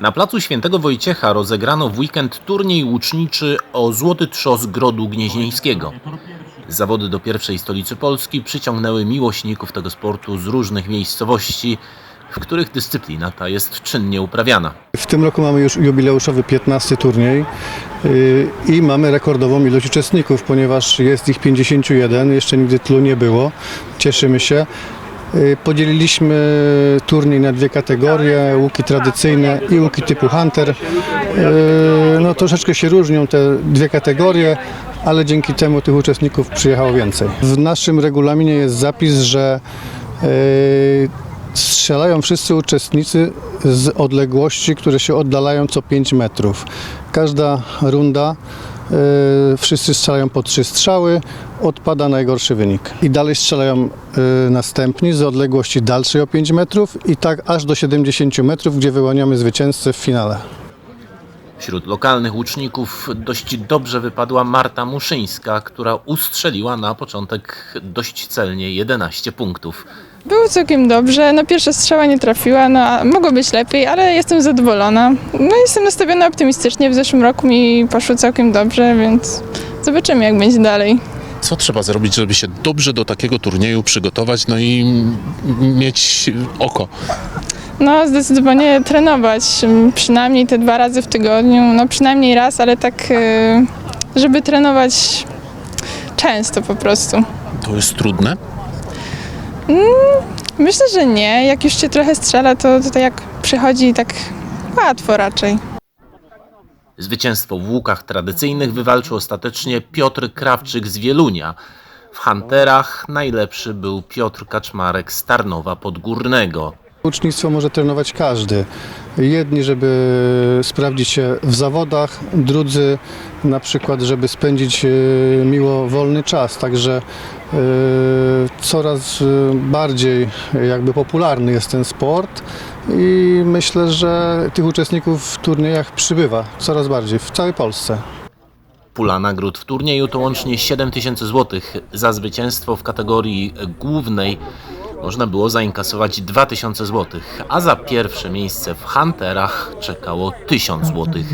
Na placu Świętego Wojciecha rozegrano w weekend turniej łuczniczy o Złoty Trzos Grodu Gnieźnieńskiego. Zawody do pierwszej stolicy Polski przyciągnęły miłośników tego sportu z różnych miejscowości, w których dyscyplina ta jest czynnie uprawiana. W tym roku mamy już jubileuszowy 15 turniej yy, i mamy rekordową ilość uczestników, ponieważ jest ich 51, jeszcze nigdy tylu nie było. Cieszymy się. Yy, Podzieliliśmy turniej na dwie kategorie, łuki tradycyjne i łuki typu hunter. Yy, No troszeczkę się różnią te dwie kategorie, ale dzięki temu tych uczestników przyjechało więcej. W naszym regulaminie jest zapis, że yy, Strzelają wszyscy uczestnicy z odległości, które się oddalają co 5 metrów. Każda runda, y, wszyscy strzelają po trzy strzały, odpada najgorszy wynik. I dalej strzelają y, następni z odległości dalszej o 5 metrów i tak aż do 70 metrów, gdzie wyłaniamy zwycięzcę w finale. Wśród lokalnych łuczników dość dobrze wypadła Marta Muszyńska, która ustrzeliła na początek dość celnie 11 punktów. Było całkiem dobrze. No pierwsza strzała nie trafiła, no mogło być lepiej, ale jestem zadowolona. No jestem nastawiona optymistycznie. W zeszłym roku mi poszło całkiem dobrze, więc zobaczymy jak będzie dalej. Co trzeba zrobić, żeby się dobrze do takiego turnieju przygotować, no i mieć oko? No zdecydowanie trenować, przynajmniej te dwa razy w tygodniu, no przynajmniej raz, ale tak, y, żeby trenować często po prostu. To jest trudne? Myślę, że nie. Jak już się trochę strzela, to, to tak jak przychodzi tak łatwo raczej. Zwycięstwo w łukach tradycyjnych wywalczył ostatecznie Piotr Krawczyk z Wielunia. W Hunterach najlepszy był Piotr Kaczmarek z Tarnowa Podgórnego. Ucznictwo może trenować każdy. Jedni, żeby sprawdzić się w zawodach, drudzy na przykład, żeby spędzić e, miło wolny czas. Także e, coraz e, bardziej jakby popularny jest ten sport i myślę, że tych uczestników w turniejach przybywa coraz bardziej w całej Polsce. Pula nagród w turnieju to łącznie 7 tysięcy złotych. Za zwycięstwo w kategorii głównej można było zainkasować 2000 złotych, a za pierwsze miejsce w Hunterach czekało 1000 złotych.